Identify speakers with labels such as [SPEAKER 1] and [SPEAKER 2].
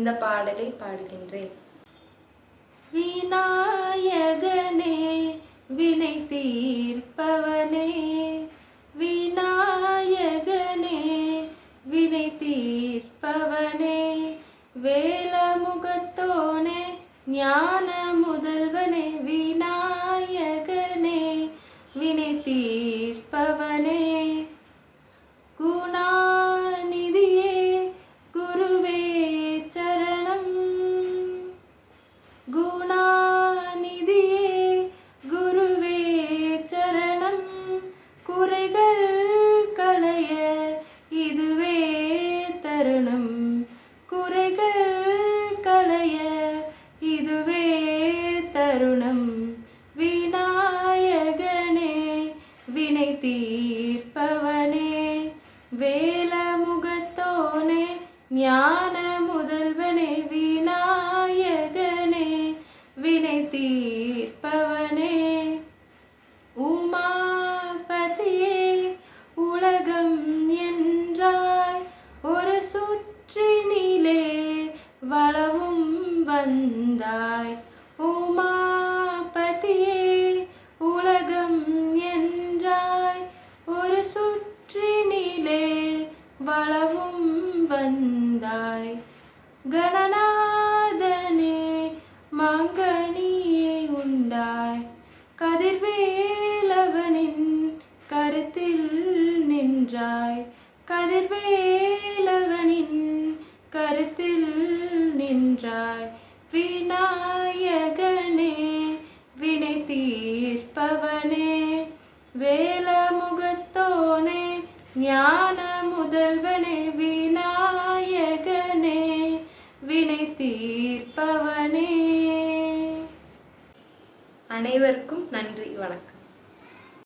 [SPEAKER 1] இந்த பாடலை பாடுகின்றேன்.
[SPEAKER 2] விநாயகனே வினை தீர்ப்பவனே. விநாயகனே வினை தீர்ப்பவனே. வேல முகத்தோனே ஞான முதல்வனே விநாயகனே வினை தீர்ப்பவனே. குணா குறைகள் களைய இதுவே தருணம். விநாயகனே வினை தீர்ப்பவனே வேல முகத்தோனே ஞான முதல்வனே விநாயகனே வந்தாய். உமாபதியே உலகம் என்றாய். ஒரு சுற்றினிலே வளவும் வந்தாய். கணநாதனே மங்கனியை உண்டாய். கதிர்வேலவனின் கருத்தில் நின்றாய். கதிர்வேலவனின் கருத்தில் நின்றாய். விநாயகனே வினை தீர்ப்பவனே வேலமுகத்தோனே ஞான முதல்வனே விநாயகனே வினை தீர்ப்பவனே.
[SPEAKER 1] அனைவருக்கும் நன்றி வணக்கம்.